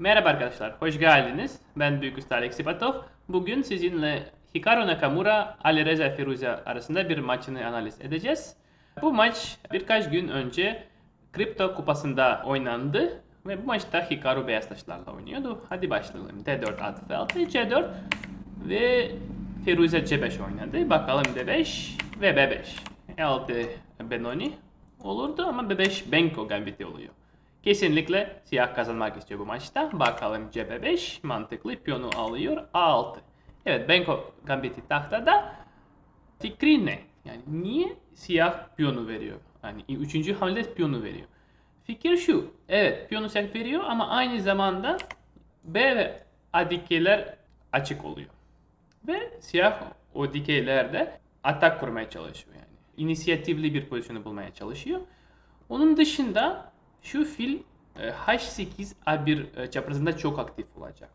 Merhaba arkadaşlar, hoş geldiniz. Ben Büyük Usta Alex Sipatov. Bugün sizinle Hikaru Nakamura, Ali Reza Firuze arasında bir maçını analiz edeceğiz. Bu maç birkaç gün önce Kripto Kupası'nda oynandı ve bu maçta Hikaru beyaz taşlarla oynuyordu. Hadi başlayalım. D4, at F6, C4 ve Firuze C5 oynadı. Bakalım D5 ve B5. E6 Benoni olurdu ama B5 Benko gambiti oluyor. Kesinlikle siyah kazanmak istiyor bu maçta. Bakalım CB5 mantıklı piyonu alıyor A6. Evet Benko gambiti tahtada. Fikri ne? Yani niye siyah piyonu veriyor? Yani üçüncü hamlede piyonu veriyor. Fikir şu. Evet piyonu siyah veriyor ama aynı zamanda B ve A dikeyler açık oluyor. Ve siyah o dikeylerde atak kurmaya çalışıyor yani. İnisiyatifli bir pozisyonu bulmaya çalışıyor. Onun dışında şu fil e, H8 A1 e, çaprazında çok aktif olacak.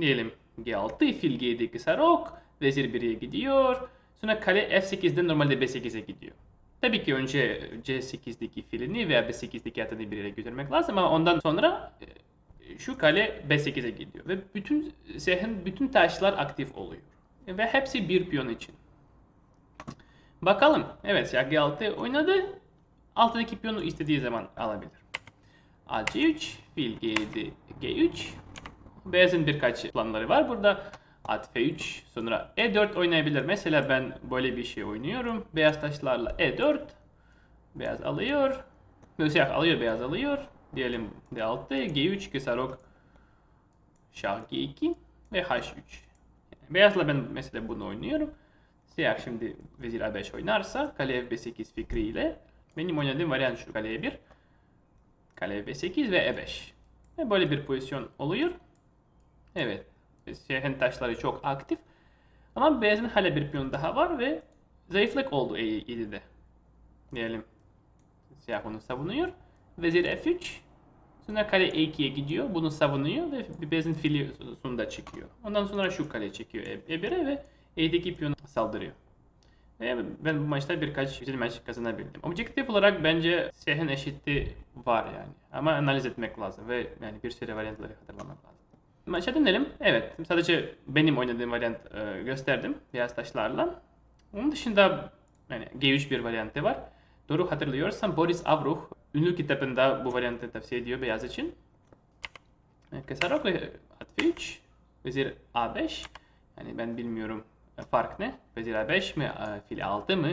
Diyelim G6 fil G7 kısa rok vezir 1'e gidiyor. Sonra kale F8'den normalde B8'e gidiyor. Tabii ki önce C8'deki filini veya B8'deki atını bir yere götürmek lazım ama ondan sonra e, şu kale B8'e gidiyor ve bütün siyahın bütün taşlar aktif oluyor. Ve hepsi bir piyon için. Bakalım. Evet siyah G6 oynadı. Alttaki piyonu istediği zaman alabilir. A C3, fil G7, G3. Beyazın birkaç planları var burada. At F3, sonra E4 oynayabilir. Mesela ben böyle bir şey oynuyorum. Beyaz taşlarla E4. Beyaz alıyor. Siyah alıyor, beyaz alıyor. Diyelim D6, G3, kısa rok, şah G2 ve H3. Beyazla ben mesela bunu oynuyorum. Siyah şimdi vezir A5 oynarsa kale F8 fikriyle benim oynadığım varyant şu kale E1 kale B8 ve E5. Ve böyle bir pozisyon oluyor. Evet. Siyahın taşları çok aktif. Ama beyazın hala bir piyon daha var ve zayıflık oldu E7'de. Diyelim siyah bunu savunuyor. Vezir F3. Sonra kale E2'ye gidiyor. Bunu savunuyor ve beyazın fili sonunda çıkıyor. Ondan sonra şu kale çekiyor E1'e ve E'deki piyonu saldırıyor. Ve ben bu maçta birkaç güzel maç kazanabildim. Objektif olarak bence siyahın eşitliği var yani. Ama analiz etmek lazım ve yani bir sürü varyantları hatırlamak lazım. Maça dönelim. Evet, sadece benim oynadığım varyant e, gösterdim beyaz taşlarla. Onun dışında yani G3 bir varyantı var. Doğru hatırlıyorsam Boris Avruh ünlü kitabında bu varyantı tavsiye ediyor beyaz için. Kesarok ve at 3 vezir A5. Yani ben bilmiyorum fark ne? Vezir A5 mi? Fil 6 mı?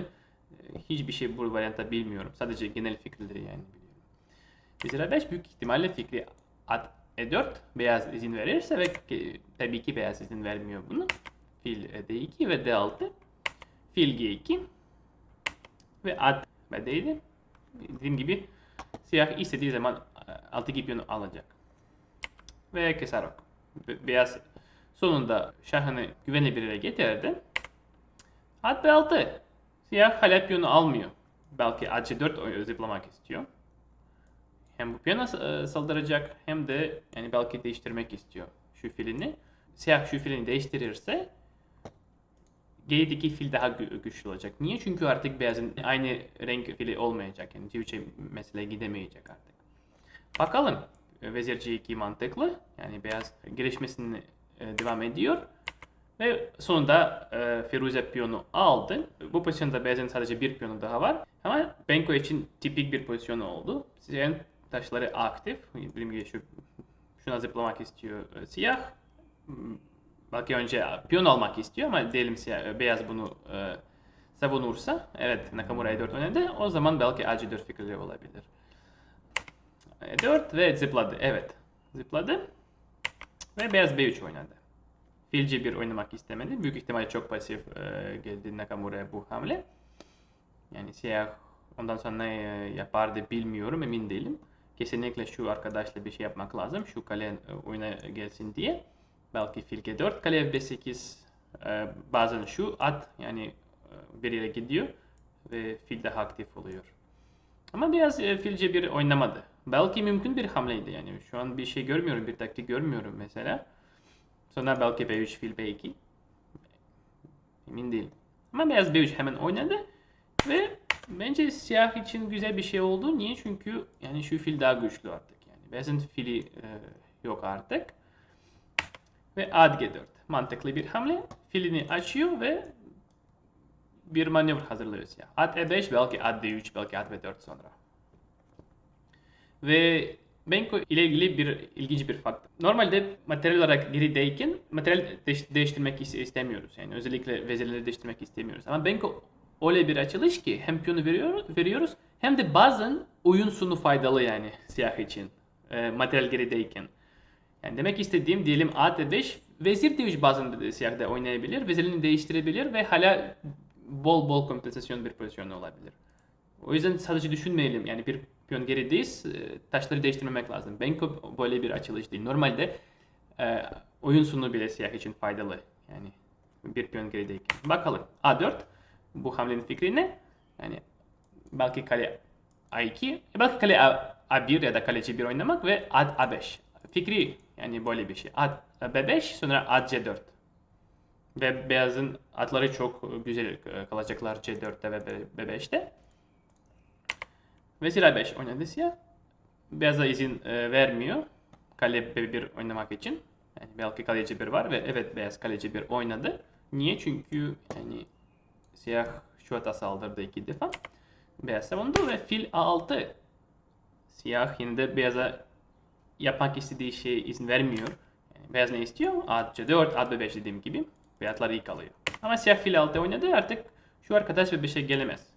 Hiçbir şey bu varyantta bilmiyorum. Sadece genel fikirleri yani biliyorum. Vezir A5 büyük ihtimalle fikri at E4 beyaz izin verirse ve tabii ki beyaz izin vermiyor bunu. Fil D2 ve D6. Fil G2 ve at B7. Dediğim gibi siyah istediği zaman altı piyonu alacak. Ve kesarok. Beyaz sonunda şahını güvenli bir yere getirdi. At B6. Siyah Halep piyonu almıyor. Belki at C4 zıplamak istiyor. Hem bu piyona saldıracak hem de yani belki değiştirmek istiyor şu filini. Siyah şu filini değiştirirse G7'deki fil daha güçlü olacak. Niye? Çünkü artık beyazın aynı renk fili olmayacak. Yani C3'e mesela gidemeyecek artık. Bakalım. Vezir C2 mantıklı. Yani beyaz gelişmesini devam ediyor. Ve sonunda e, Firuze piyonu aldı. Bu pozisyonda beyazın sadece bir piyonu daha var. Ama Benko için tipik bir pozisyon oldu. Siyahın taşları aktif. Dediğim gibi şu, şuna zıplamak istiyor e, siyah. Belki önce piyon almak istiyor ama diyelim siyah, beyaz bunu e, savunursa, evet Nakamura E4 oynadı, o zaman belki A4 fikirleri olabilir. E4 ve zıpladı, evet. Zıpladı. Ve beyaz B3 oynadı. Fil C1 oynamak istemedi. Büyük ihtimalle çok pasif e, geldi Nakamura'ya bu hamle. Yani siyah ondan sonra ne yapardı bilmiyorum, emin değilim. Kesinlikle şu arkadaşla bir şey yapmak lazım. Şu kale e, oyuna gelsin diye. Belki fil G4, kale F8 e, bazen şu at yani e, bir yere gidiyor ve fil daha aktif oluyor. Ama biraz e, fil C1 oynamadı. Belki mümkün bir hamleydi yani. Şu an bir şey görmüyorum, bir taktik görmüyorum mesela. Sonra belki B3 fil B2. Emin değilim. Ama beyaz B3 hemen oynadı. Ve bence siyah için güzel bir şey oldu. Niye? Çünkü yani şu fil daha güçlü artık. Yani beyazın fili e, yok artık. Ve ad G4. Mantıklı bir hamle. Filini açıyor ve bir manevra hazırlıyor siyah. At E5 belki at D3 belki at B4 sonra. Ve Benko ile ilgili bir ilginç bir fakt. Normalde materyal olarak gerideyken materyal değiş- değiştirmek is- istemiyoruz. Yani özellikle vezirleri değiştirmek istemiyoruz. Ama Benko öyle bir açılış ki hem piyonu veriyoruz, veriyoruz hem de bazen oyun sonu faydalı yani siyah için. E, materyal gerideyken. Yani demek istediğim diyelim at E5 vezir D3 bazen de siyah da oynayabilir. Vezirini değiştirebilir ve hala bol bol kompensasyon bir pozisyon olabilir. O yüzden sadece düşünmeyelim. Yani bir piyon gerideyiz. e, Taşları değiştirmemek lazım. Benko böyle bir açılış değil. Normalde e, oyun sonu bile siyah için faydalı. Yani bir piyon gerideyken. Bakalım. A4 bu hamlenin fikri ne? Yani belki kale A2, belki kale A, A1 ya da kale C1 oynamak ve at A5. Fikri yani böyle bir şey. At B5 sonra at C4. Ve beyazın atları çok güzel e, kalacaklar C4'te ve B5'te. Vezir A5 oynadı siyah. Beyaza izin e, vermiyor. Kale B1 oynamak için. Yani belki kale C1 var ve evet beyaz kale C1 oynadı. Niye? Çünkü yani siyah şu ata saldırdı iki defa. Beyaz savundu ve fil A6. Siyah yine de beyaza yapmak istediği şeye izin vermiyor. Yani beyaz ne istiyor? At C4, at B5 dediğim gibi. Beyazlar iyi kalıyor. Ama siyah fil 6 oynadı artık şu arkadaş B5'e gelemez.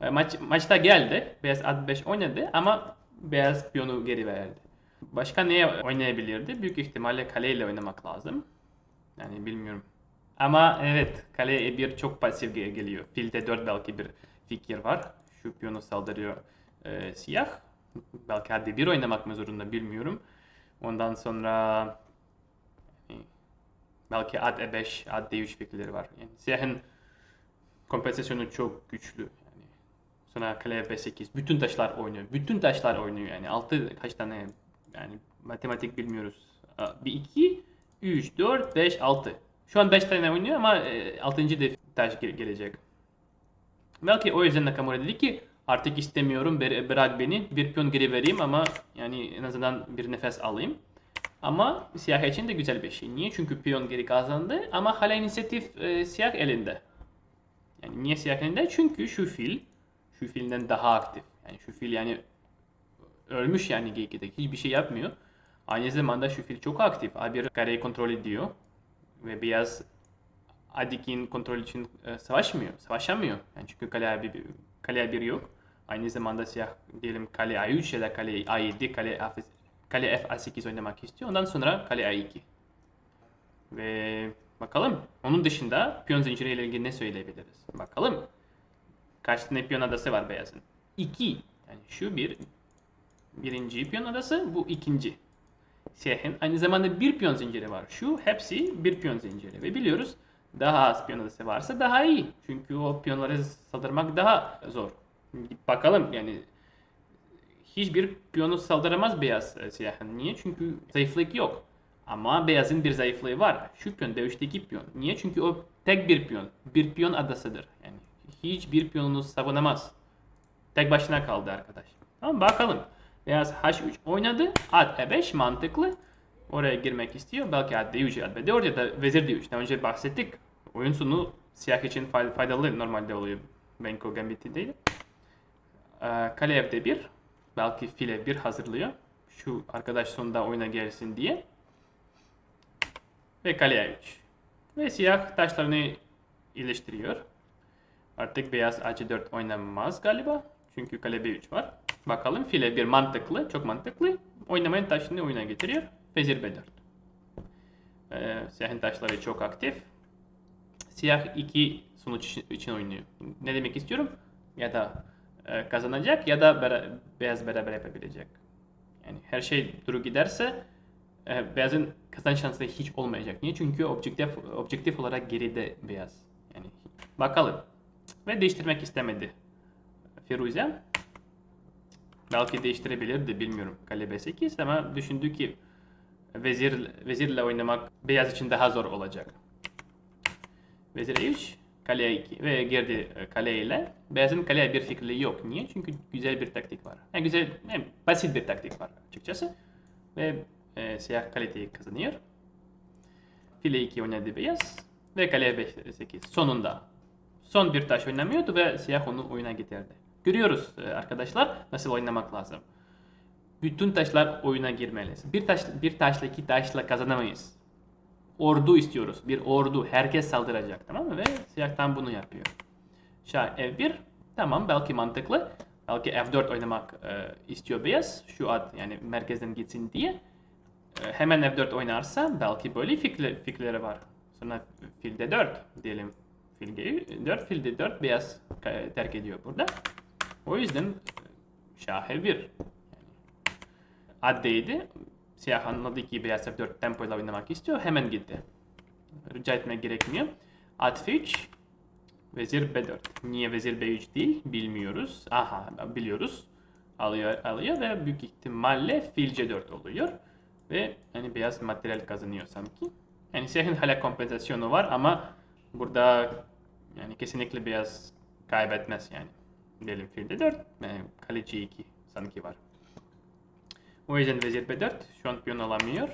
E, Maç, maçta geldi. Beyaz at 5 oynadı ama beyaz piyonu geri verdi. Başka neye oynayabilirdi? Büyük ihtimalle kaleyle oynamak lazım. Yani bilmiyorum. Ama evet kale E1 çok pasif ge- geliyor. Filde 4 belki bir fikir var. Şu piyonu saldırıyor e, siyah. Belki hadi bir oynamak mı zorunda bilmiyorum. Ondan sonra yani, belki at E5, at D3 fikirleri var. Yani siyahın kompensasyonu çok güçlü. Sonra kale F8. Bütün taşlar oynuyor. Bütün taşlar oynuyor yani. Altı kaç tane yani matematik bilmiyoruz. Aa, Bir iki, üç, dört, beş, altı. Şu an beş tane oynuyor ama e, altıncı da taş ge- gelecek. Belki o yüzden Nakamura dedi ki artık istemiyorum bırak beni bir piyon geri vereyim ama yani en azından bir nefes alayım. Ama siyah için de güzel bir şey. Niye? Çünkü piyon geri kazandı ama hala inisiyatif e, siyah elinde. Yani niye siyah elinde? Çünkü şu fil şu filden daha aktif. Yani şu fil yani ölmüş yani G2'de hiçbir şey yapmıyor. Aynı zamanda şu fil çok aktif. A1 kareyi kontrol ediyor ve beyaz Adik'in kontrol için e, savaşmıyor, savaşamıyor. Yani çünkü kale A1, kale A1 yok. Aynı zamanda siyah diyelim kale A3 ya da kale A7, kale F, kale F A8 oynamak istiyor. Ondan sonra kale A2. Ve bakalım onun dışında piyon zinciri ile ilgili ne söyleyebiliriz? Bakalım. Kaç tane piyon adası var beyazın? 2. Yani şu bir birinci piyon adası, bu ikinci. Siyahın aynı zamanda bir piyon zinciri var. Şu hepsi bir piyon zinciri. Ve biliyoruz daha az piyon adası varsa daha iyi. Çünkü o piyonları saldırmak daha zor. Bakalım yani hiçbir piyonu saldıramaz beyaz e, siyahın. Niye? Çünkü zayıflık yok. Ama beyazın bir zayıflığı var. Şu piyon, D3'teki piyon. Niye? Çünkü o tek bir piyon. Bir piyon adasıdır. Yani hiçbir piyonunu savunamaz. Tek başına kaldı arkadaş. Tamam bakalım. Beyaz H3 oynadı. At E5 mantıklı. Oraya girmek istiyor. Belki at D3 at B4 ya da vezir D3. Daha önce bahsettik. Oyun sonu siyah için fay- faydalı normalde oluyor. Benko Gambit'i değil. Ee, kale F1. Belki file 1 hazırlıyor. Şu arkadaş sonunda oyuna gelsin diye. Ve kale A3. Ve siyah taşlarını iyileştiriyor. Artık beyaz AC4 oynamaz galiba. Çünkü kale B3 var. Bakalım file bir mantıklı, çok mantıklı. Oynamayın taşını oyuna getiriyor. Vezir B4. Ee, siyahın taşları çok aktif. Siyah iki sonuç için- için oynuyor. Ne demek istiyorum? Ya da e, kazanacak ya da bera- beyaz beraber yapabilecek. Yani her şey duru giderse e, beyazın kazanç şansı hiç olmayacak. Niye? Çünkü objektif objektif olarak geride beyaz. Yani bakalım. Ve değiştirmek istemedi. Firuze. Belki değiştirebilirdi bilmiyorum kale B8 ama düşündü ki vezir vezirle oynamak beyaz için daha zor olacak. Vezir E3, kale E2 ve girdi e, kale ile. Beyazın kale bir fikri yok. Niye? Çünkü güzel bir taktik var. Yani güzel, yani basit bir taktik var açıkçası. Ve e, siyah kaliteyi kazanıyor. File 2 oynadı beyaz. Ve kale F8. Sonunda. Son bir taş oynamıyordu ve siyah onu oyuna getirdi. Görüyoruz e, arkadaşlar nasıl oynamak lazım. Bütün taşlar oyuna girmeli. Bir taş bir taşla iki taşla kazanamayız. Ordu istiyoruz. Bir ordu. Herkes saldıracak tamam mı? Ve siyah tam bunu yapıyor. Şah F1. Tamam belki mantıklı. Belki F4 oynamak e, istiyor beyaz. Şu at yani merkezden gitsin diye. E, hemen F4 oynarsa belki böyle fikri, fikirleri var. Sonra fil D4 diyelim. Fil G4, fil D4 beyaz terk ediyor burada. O yüzden e, şah F1. Yani, at D'ydi. Siyah anladı ki beyaz F4 tempoyla oynamak istiyor. Hemen gitti. Rica etmek gerekmiyor. At F3. Vezir B4. Niye vezir B3 değil bilmiyoruz. Aha biliyoruz. Alıyor, alıyor ve büyük ihtimalle fil C4 oluyor. Ve hani beyaz materyal kazanıyor sanki. Yani siyahın hala kompensasyonu var ama burada yani kesinlikle beyaz kaybetmez yani. Diyelim fil D4. Yani kale C2 sanki var. O yüzden vezir B4 şu an piyon alamıyor.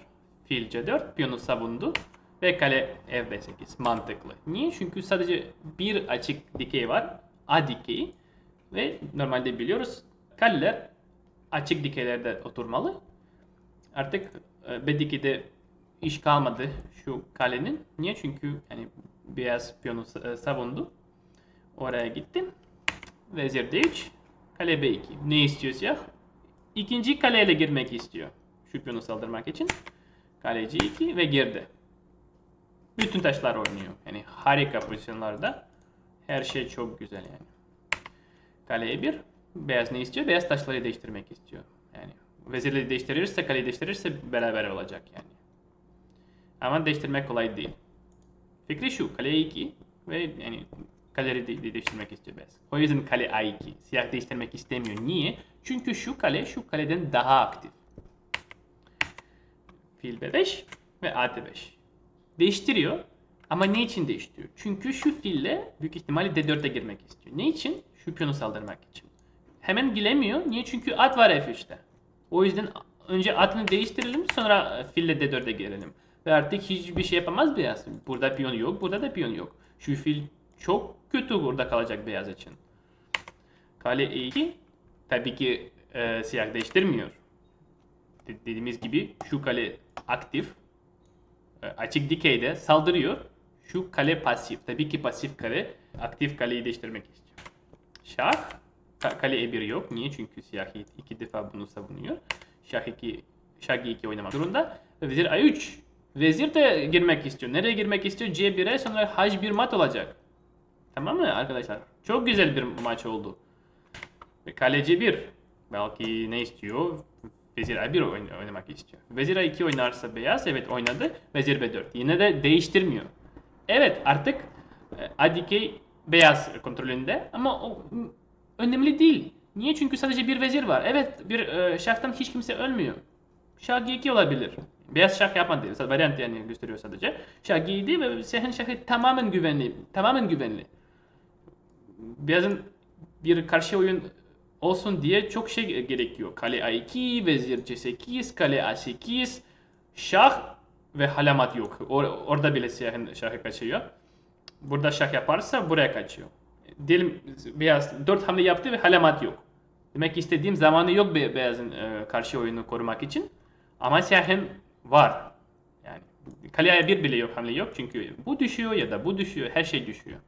Fil C4 piyonu savundu. Ve kale F8 mantıklı. Niye? Çünkü sadece bir açık dikey var. A dikeyi. Ve normalde biliyoruz kaleler açık dikeylerde oturmalı. Artık e, B dikeyde iş kalmadı şu kalenin. Niye? Çünkü yani beyaz piyonu e, savundu. Oraya gittim. Vezir D3. Kale B2. Ne istiyor siyah? İkinci kaleyle girmek istiyor. Şu piyonu saldırmak için. Kale C2 ve girdi. Bütün taşlar oynuyor. Yani harika pozisyonlarda. Her şey çok güzel yani. Kale E1. Beyaz ne istiyor? Beyaz taşları değiştirmek istiyor. Yani vezirleri değiştirirse, kaleyi değiştirirse beraber olacak yani. Ama değiştirmek kolay değil. Fikri şu. Kale E2 ve yani kaleleri de değiştirmek istiyor beyaz. O yüzden kale A2. Siyah değiştirmek istemiyor. Niye? Çünkü şu kale şu kaleden daha aktif. Fil B5 ve AT5 değiştiriyor. Ama ne için değiştiriyor? Çünkü şu fille büyük ihtimalle D4'e girmek istiyor. Ne için? Şu piyonu saldırmak için. Hemen giremiyor. Niye? Çünkü at var F3'te. O yüzden önce atını değiştirelim sonra fille D4'e girelim. Ve artık hiçbir şey yapamaz beyaz. Burada piyon yok, burada da piyon yok. Şu fil çok kötü burada kalacak beyaz için. Kale E2 tabii ki e, siyah değiştirmiyor. Dediğimiz gibi şu kale aktif açık dikeyde saldırıyor. Şu kale pasif. Tabii ki pasif kale aktif kaleyi değiştirmek istiyor. Şah kale E1 yok. Niye? Çünkü siyah iki defa bunu savunuyor. Şah 2 Şah G2 oynamak zorunda. Vezir A3. Vezir de girmek istiyor. Nereye girmek istiyor? C1'e sonra H1 mat olacak. Tamam mı arkadaşlar? Çok güzel bir maç oldu. Ve kale C1. Belki ne istiyor? Vezir A1 oynamak istiyor. Vezir A2 oynarsa beyaz evet oynadı. Vezir B4. Yine de değiştirmiyor. Evet artık e, A dikey beyaz kontrolünde ama o önemli değil. Niye? Çünkü sadece bir vezir var. Evet bir e, şahtan hiç kimse ölmüyor. Şah G2 olabilir. Beyaz şah yapmadı. Variant yani gösteriyor sadece. Şah G7 ve siyahın şahı tamamen güvenli. Tamamen güvenli. Beyazın bir karşı oyun olsun diye çok şey gerekiyor. Kale A2, vezir C8, kale A8, şah ve halamat yok. Or orada bile siyahın şahı kaçıyor. Burada şah yaparsa buraya kaçıyor. Diyelim beyaz 4 hamle yaptı ve halamat yok. Demek istediğim zamanı yok be beyazın e, karşı oyunu korumak için. Ama siyahın var. Yani kale A1 bile yok hamle yok çünkü bu düşüyor ya da bu düşüyor her şey düşüyor.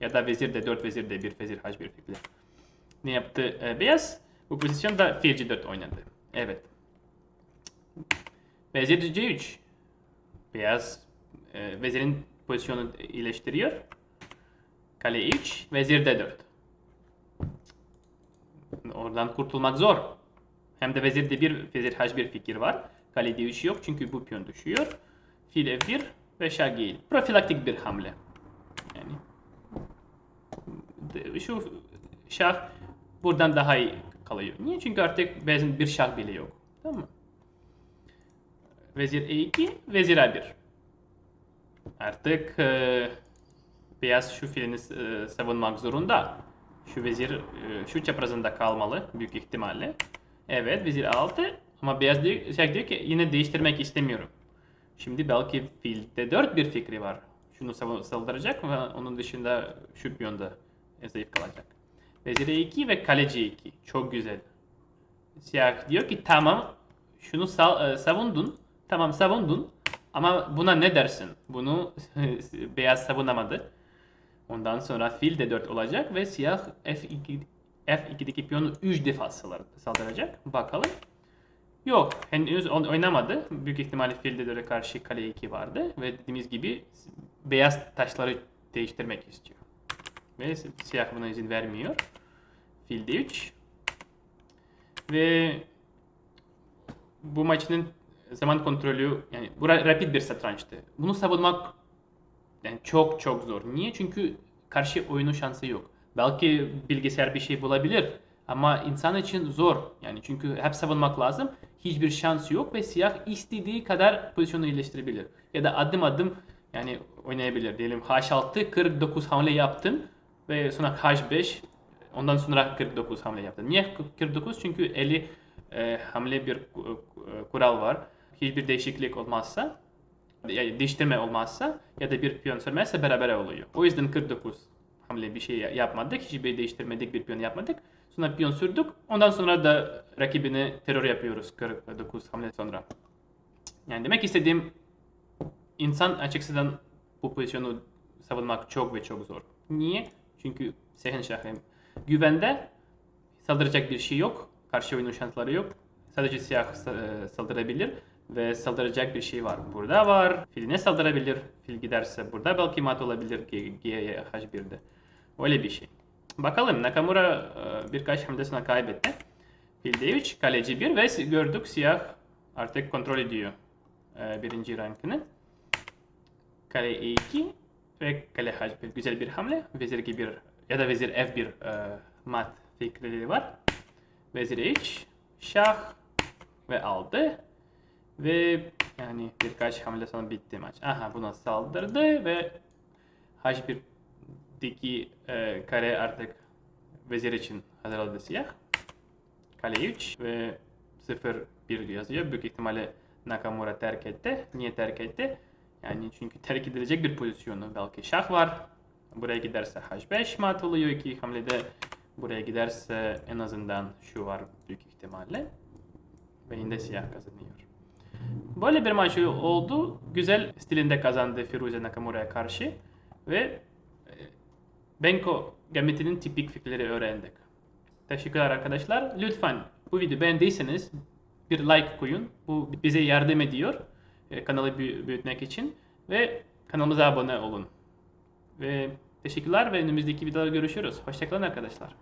Ya da vezir de 4 vezir de 1 vezir H1 fikri ne yaptı e, beyaz? Bu pozisyonda fil c4 oynadı. Evet. Vezir c3. Beyaz e, vezirin pozisyonu iyileştiriyor. Kale e3, vezir d4. Oradan kurtulmak zor. Hem de vezir d1, vezir h1 fikir var. Kale d3 yok çünkü bu piyon düşüyor. Fil f1 ve şah g7. Profilaktik bir hamle. Yani şu şah buradan daha iyi kalıyor. Niye? Çünkü artık beyazın bir şah bile yok. Tamam mı? Vezir E2, vezir A1. Artık e, beyaz şu filini e, savunmak zorunda. Şu vezir e, şu çaprazında kalmalı büyük ihtimalle. Evet vezir A6 Ama beyaz diyor, siyah diyor ki yine değiştirmek istemiyorum. Şimdi belki filde 4 bir fikri var. Şunu saldıracak ve onun dışında şu piyonda zayıf kalacak. Vezir E2 ve kaleci E2. Çok güzel. Siyah diyor ki tamam şunu sa- e, savundun. Tamam savundun. Ama buna ne dersin? Bunu beyaz savunamadı. Ondan sonra fil de 4 olacak ve siyah F2 F2'deki piyonu 3 defa saldıracak. Bakalım. Yok, henüz oyn- oynamadı. Büyük ihtimalle fil de 4'e karşı kale 2 vardı ve dediğimiz gibi beyaz taşları değiştirmek istiyor. Ve siyah buna izin vermiyor. Fil de 3. Ve bu maçın zaman kontrolü yani bu ra- rapid bir satrançtı. Bunu savunmak yani çok çok zor. Niye? Çünkü karşı oyunu şansı yok. Belki bilgisayar bir şey bulabilir ama insan için zor. Yani çünkü hep savunmak lazım. Hiçbir şans yok ve siyah istediği kadar pozisyonu iyileştirebilir. Ya da adım adım yani oynayabilir. Diyelim H6 49 hamle yaptın ve sonra H5 ondan sonra 49 hamle yaptın. Niye 49? Çünkü 50 e, hamle bir ku- e, kural var. Hiçbir değişiklik olmazsa yani değiştirme olmazsa ya da bir piyon sürmezse beraber oluyor. O yüzden 49 hamle bir şey yapmadık. Hiçbir değiştirmedik bir piyon yapmadık. Sonra piyon sürdük. Ondan sonra da rakibine terör yapıyoruz 49 hamle sonra. Yani demek istediğim insan açıkçası bu pozisyonu savunmak çok ve çok zor. Niye? Çünkü Sehenşah'ın güvende saldıracak bir şey yok. Karşı oyunun şansları yok. Sadece siyah e, saldırabilir ve saldıracak bir şey var. Burada var. Filine saldırabilir. Fil giderse burada belki mat olabilir G, G, H1'de. Öyle bir şey. Bakalım Nakamura e, birkaç hamle sonra kaybetti. Fil D3, kaleci 1 ve gördük siyah artık kontrol ediyor e, birinci rankını. Kale E2 ve kale H1 güzel bir hamle. Vezir G1 ya da vezir F1 e, mat fikirleri var. Vezir H, şah ve aldı. Ve yani birkaç hamle sonra bitti maç. Aha buna saldırdı ve H1'deki e, kare artık vezir için hazırladı siyah. Kale 3 ve 0-1 yazıyor. Büyük ihtimalle Nakamura terk etti. Niye terk etti? Yani çünkü terk edilecek bir pozisyonu. Belki şah var. Buraya giderse H5 mat oluyor iki hamlede. Buraya giderse en azından şu var büyük ihtimalle. Ve yine siyah kazanıyor. Böyle bir maç oldu. Güzel stilinde kazandı Firuze Nakamura'ya karşı. Ve Benko Gambit'inin tipik fikirleri öğrendik. Teşekkürler arkadaşlar. Lütfen bu videoyu beğendiyseniz bir like koyun. Bu bize yardım ediyor. e, Kanalı büyü- büyütmek için. Ve kanalımıza abone olun. Ve teşekkürler ve önümüzdeki videoda görüşürüz. Hoşçakalın arkadaşlar.